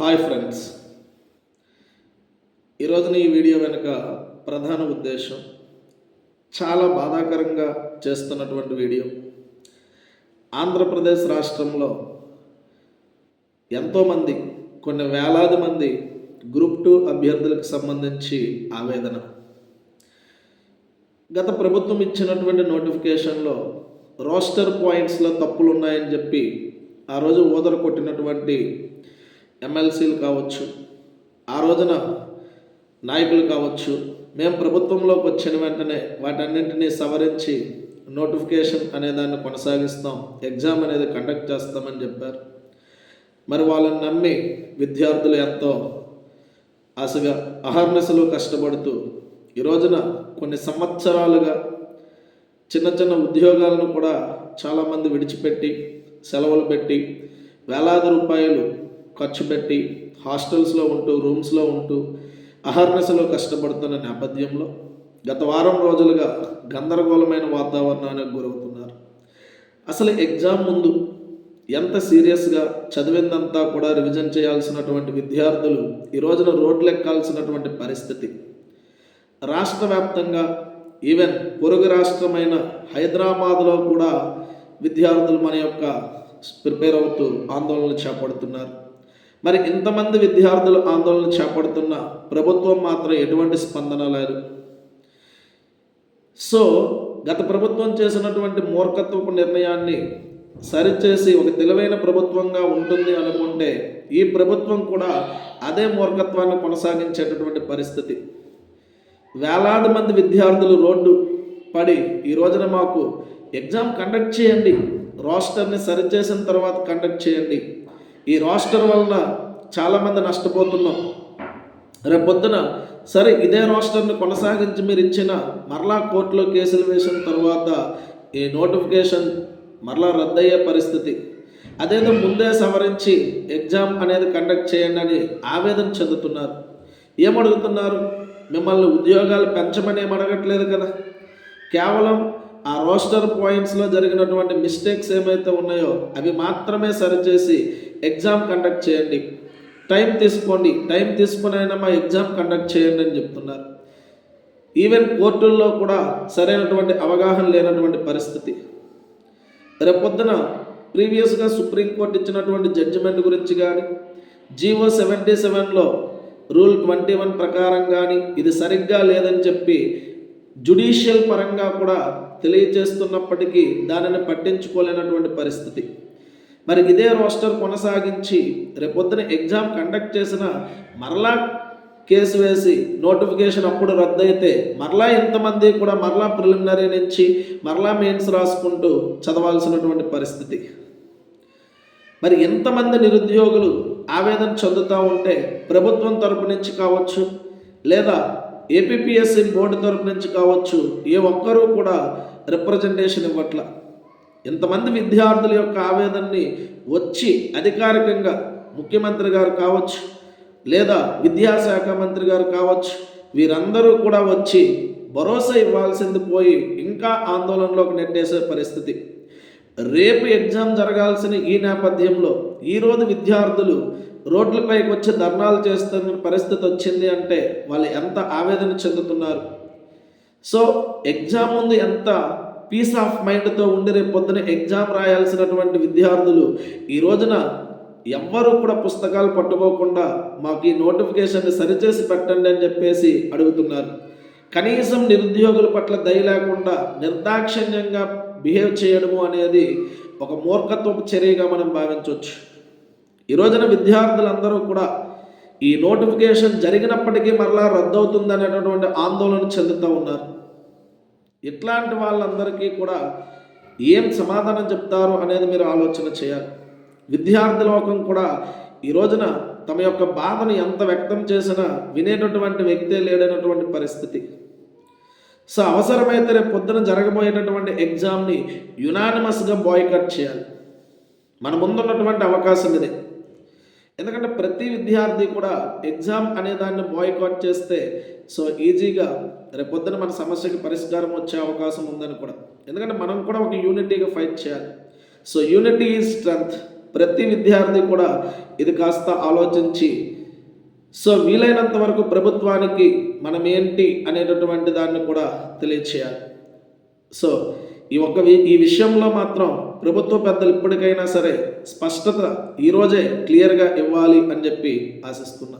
Hi friends. ఈరోజున ఈ video వెనుక ప్రధాన ఉద్దేశం చాలా బాధాకరంగా చేస్తున్నటువంటి వీడియో. ఆంధ్రప్రదేశ్ రాష్ట్రంలో ఎంతోమంది కొన్ని వేలాది మంది గ్రూప్ టూ అభ్యర్థులకు సంబంధించి ఆవేదన. గత ప్రభుత్వం ఇచ్చినటువంటి నోటిఫికేషన్లో రోస్టర్ పాయింట్స్లో తప్పులు ఉన్నాయని చెప్పి ఆ రోజు ఓదర కొట్టినటువంటి ఎమ్మెల్సీలు కావచ్చు ఆ రోజున నాయకులు కావచ్చు మేము ప్రభుత్వంలోకి వచ్చిన వెంటనే వాటన్నింటినీ సవరించి నోటిఫికేషన్ అనే దాన్ని కొనసాగిస్తాం ఎగ్జామ్ అనేది కండక్ట్ చేస్తామని చెప్పారు. మరి వాళ్ళని నమ్మి విద్యార్థులు ఎంతో ఆశగా అహర్నిశలు కష్టపడుతూ ఈ రోజున కొన్ని సంవత్సరాలుగా చిన్న చిన్న ఉద్యోగాలను కూడా చాలామంది విడిచిపెట్టి సెలవులు పెట్టి వేలాది రూపాయలు ఖర్చు పెట్టి హాస్టల్స్లో ఉంటూ రూమ్స్లో ఉంటూ అహర్నెస్లో కష్టపడుతున్న నేపథ్యంలో గత వారం రోజులుగా గందరగోళమైన వాతావరణానికి గురవుతున్నారు. అసలు ఎగ్జామ్ ముందు ఎంత సీరియస్గా చదివిందంతా కూడా రివిజన్ చేయాల్సినటువంటి విద్యార్థులు ఈ రోజున రోడ్లు ఎక్కాల్సినటువంటి పరిస్థితి. రాష్ట్ర వ్యాప్తంగా ఈవెన్ పొరుగు రాష్ట్రమైన హైదరాబాద్లో కూడా విద్యార్థులు మన యొక్క ప్రిపేర్ అవుతూ ఆందోళనలు చేపడుతున్నారు. మరి ఇంతమంది విద్యార్థులు ఆందోళన చేపడుతున్న ప్రభుత్వం మాత్రం ఎటువంటి స్పందన లేదు. సో గత ప్రభుత్వం చేసినటువంటి మూర్ఖత్వపు నిర్ణయాన్ని సరిచేసి ఒక తెలివైన ప్రభుత్వంగా ఉంటుంది అనుకుంటే ఈ ప్రభుత్వం కూడా అదే మూర్ఖత్వాన్ని కొనసాగించేటటువంటి పరిస్థితి. వేలాది మంది విద్యార్థులు రోడ్డు పడి ఈ రోజున మాకు ఎగ్జామ్ కండక్ట్ చేయండి. రోస్టర్ని సరిచేసిన తర్వాత కండక్ట్ చేయండి. ఈ రోస్టర్ వలన చాలామంది నష్టపోతున్నాం. రేపొద్దున సరే ఇదే రోస్టర్ని కొనసాగించి మీరు ఇచ్చిన మరలా కోర్టులో కేసులు వేసిన తర్వాత ఈ నోటిఫికేషన్ మరలా రద్దయ్యే పరిస్థితి. అదేదో ముందే సవరించి ఎగ్జామ్ అనేది కండక్ట్ చేయండి అని ఆవేదన చెందుతున్నారు. ఏమడుగుతున్నారు? మిమ్మల్ని ఉద్యోగాలు పెంచమని ఏం అడగట్లేదు కదా? కేవలం ఆ రోస్టర్ పాయింట్స్లో జరిగినటువంటి మిస్టేక్స్ ఏమైతే ఉన్నాయో అవి మాత్రమే సరిచేసి ఎగ్జామ్ కండక్ట్ చేయండి. టైం తీసుకోండి. టైం తీసుకుని అయినా మా ఎగ్జామ్ కండక్ట్ చేయండి అని చెప్తున్నారు. ఈవెన్ కోర్టుల్లో కూడా సరైనటువంటి అవగాహన లేనటువంటి పరిస్థితి. రేపొద్దున ప్రీవియస్గా సుప్రీంకోర్టు ఇచ్చినటువంటి జడ్జిమెంట్ గురించి కానీ జీవో సెవెంటీ సెవెన్లో రూల్ ట్వంటీ వన్ ప్రకారం కానీ ఇది సరిగ్గా లేదని చెప్పి జుడిషియల్ పరంగా కూడా తెలియజేస్తున్నప్పటికీ దానిని పట్టించుకోలేనటువంటి పరిస్థితి. మరి ఇదే రోస్టర్ కొనసాగించి రేపొద్దున ఎగ్జామ్ కండక్ట్ చేసిన మరలా కేసు వేసి నోటిఫికేషన్ అప్పుడు రద్దయితే మరలా ఎంతమంది కూడా మరలా ప్రిలిమినరీ నుంచి మరలా మెయిన్స్ రాసుకుంటూ చదవాల్సినటువంటి పరిస్థితి. మరి ఎంతమంది నిరుద్యోగులు ఆవేదన చెందుతూ ఉంటే ప్రభుత్వం తరపు నుంచి కావచ్చు లేదా ఏపీఎస్సి బోర్డు తరపు నుంచి కావచ్చు ఏ ఒక్కరూ కూడా రిప్రజెంటేషన్ ఇవ్వట్ల. ఇంతమంది విద్యార్థుల యొక్క ఆవేదనని వచ్చి అధికారికంగా ముఖ్యమంత్రి గారు కావచ్చు లేదా విద్యాశాఖ మంత్రి గారు కావచ్చు వీరందరూ కూడా వచ్చి భరోసా ఇవ్వాల్సింది పోయి ఇంకా ఆందోళనలోకి నెట్టేసే పరిస్థితి. రేపు ఎగ్జామ్ జరగాల్సిన ఈ నేపథ్యంలో ఈరోజు విద్యార్థులు రోడ్లపైకి వచ్చి ధర్నాలు చేస్తున్న పరిస్థితి వచ్చింది అంటే వాళ్ళు ఎంత ఆవేదన చెందుతున్నారు? సో ఎగ్జామ్ ముందు ఎంత పీస్ ఆఫ్ మైండ్తో ఉండి రేపు పొద్దున ఎగ్జామ్ రాయాల్సినటువంటి విద్యార్థులు ఈ రోజున ఎవ్వరూ కూడా పుస్తకాలు పట్టుకోకుండా మాకు ఈ నోటిఫికేషన్ని సరిచేసి పెట్టండి అని చెప్పేసి అడుగుతున్నారు. కనీసం నిరుద్యోగుల పట్ల దయ లేకుండా నిర్దాక్షిణ్యంగా బిహేవ్ చేయడము అనేది ఒక మూర్ఖత్వపు చర్యగా మనం భావించవచ్చు. ఈ రోజున విద్యార్థులందరూ కూడా ఈ నోటిఫికేషన్ జరిగినప్పటికీ మరలా రద్దవుతుంది అనేటటువంటి ఆందోళన చెందుతూ ఉన్నారు. ఇట్లాంటి వాళ్ళందరికీ కూడా ఏం సమాధానం చెప్తారు అనేది మీరు ఆలోచన చేయాలి. విద్యార్థి లోకం కూడా ఈ రోజున తమ యొక్క బాధను ఎంత వ్యక్తం చేసినా వినేటటువంటి వ్యక్తే లేడనటువంటి పరిస్థితి. సో అవసరమైతే రేపు పొద్దున జరగబోయేటటువంటి ఎగ్జామ్ని యునానిమస్గా బాయ్కట్ చేయాలి. మన ముందున్నటువంటి అవకాశం ఇదే. ఎందుకంటే ప్రతి విద్యార్థి కూడా ఎగ్జామ్ అనే దాన్ని బాయ్కాట్ చేస్తే సో ఈజీగా రేపొద్దున మన సమస్యకి పరిష్కారం వచ్చే అవకాశం ఉందని కూడా. ఎందుకంటే మనం కూడా ఒక యూనిటీగా ఫైట్ చేయాలి. So unity is strength. ప్రతి విద్యార్థి కూడా ఇది కాస్త ఆలోచించి సో వీలైనంత వరకు ప్రభుత్వానికి మనం ఏంటి అనేటటువంటి దాన్ని కూడా తెలియచేయాలి. సో ఈ ఒక్క వి- ఈ విషయంలో మాత్రం ప్రభుత్వ పెద్దలు ఇప్పటికైనా సరే స్పష్టత ఈరోజే క్లియర్గా ఇవ్వాలి అని చెప్పి ఆశిస్తున్నా.